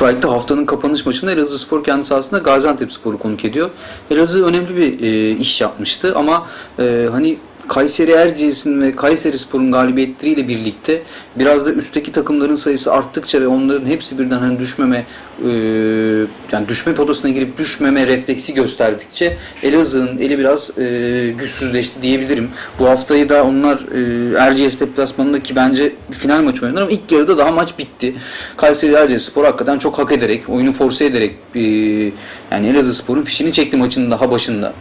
Süper haftanın kapanış maçında Elazığ Spor kendi sahasında Gaziantep Spor'u konuk ediyor. Elazığ önemli bir e, iş yapmıştı ama e, hani Kayseri Erciyes'in ve Kayseri Spor'un galibiyetleriyle birlikte biraz da üstteki takımların sayısı arttıkça ve onların hepsi birden hani düşmeme e, yani düşme potasına girip düşmeme refleksi gösterdikçe Elazığ'ın eli biraz e, güçsüzleşti diyebilirim. Bu haftayı da onlar e, Erciyes deplasmanındaki bence final maçı oynadılar ama ilk yarıda daha maç bitti. Kayseri Erciyes Spor hakikaten çok hak ederek, oyunu force ederek e, yani Elazığ Spor'un fişini çekti maçın daha başında.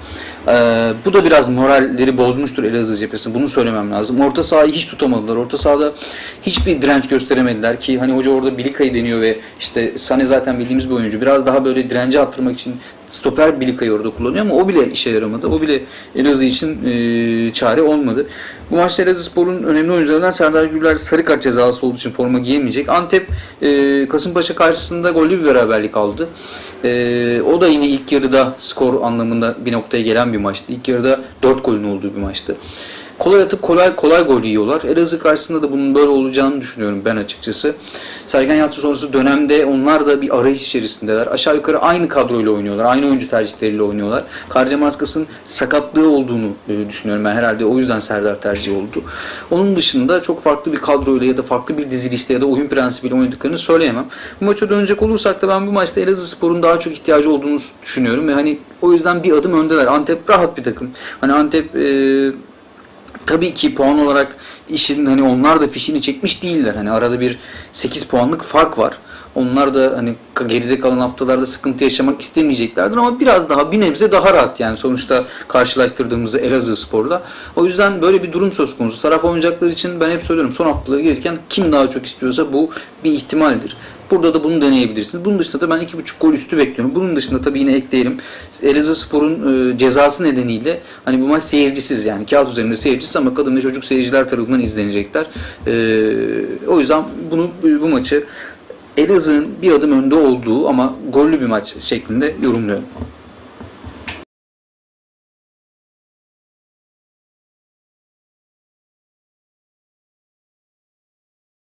E, bu da biraz moralleri bozmuştur Elazığ cephesinde. Bunu söylemem lazım. Orta sahayı hiç tutamadılar. Orta sahada hiçbir direnç gösteremediler ki hani hoca orada Bilika'yı deniyor ve işte Sane zaten bildiğimiz bir oyuncu. Biraz daha böyle direnci attırmak için stoper Bilika'yı orada kullanıyor ama o bile işe yaramadı. O bile Elazığ için e, çare olmadı. Bu maçta Elazığ Spor'un önemli oyuncularından Serdar Gürler sarı kart cezası olduğu için forma giyemeyecek. Antep e, Kasımpaşa karşısında gollü bir beraberlik aldı. E, o da yine ilk yarıda skor anlamında bir noktaya gelen bir maçtı. İlk yarıda 4 golün olduğu bir maçtı. Kolay atıp kolay kolay gol yiyorlar. Elazığ karşısında da bunun böyle olacağını düşünüyorum ben açıkçası. Sergen Yalçın sonrası dönemde onlar da bir arayış içerisindeler. Aşağı yukarı aynı kadroyla oynuyorlar. Aynı oyuncu tercihleriyle oynuyorlar. Karca Maskas'ın sakatlığı olduğunu e, düşünüyorum ben. Herhalde o yüzden Serdar tercih oldu. Onun dışında çok farklı bir kadroyla ya da farklı bir dizilişte ya da oyun prensibiyle oynadıklarını söyleyemem. Bu maça dönecek olursak da ben bu maçta Elazığ Spor'un daha çok ihtiyacı olduğunu düşünüyorum. Ve hani o yüzden bir adım öndeler. Antep rahat bir takım. Hani Antep e, tabii ki puan olarak işin hani onlar da fişini çekmiş değiller. Hani arada bir 8 puanlık fark var. Onlar da hani geride kalan haftalarda sıkıntı yaşamak istemeyeceklerdir ama biraz daha bir nebze daha rahat yani sonuçta karşılaştırdığımızda Elazığ Spor'la. O yüzden böyle bir durum söz konusu. Taraf oyuncaklar için ben hep söylüyorum son haftaları gelirken kim daha çok istiyorsa bu bir ihtimaldir. Burada da bunu deneyebilirsiniz. Bunun dışında da ben 2.5 gol üstü bekliyorum. Bunun dışında tabii yine ekleyelim. Elazığ Spor'un e, cezası nedeniyle hani bu maç seyircisiz yani kağıt üzerinde seyircisiz ama kadın ve çocuk seyirciler tarafından izlenecekler. E, o yüzden bunu bu maçı Elazığ'ın bir adım önde olduğu ama gollü bir maç şeklinde yorumluyorum.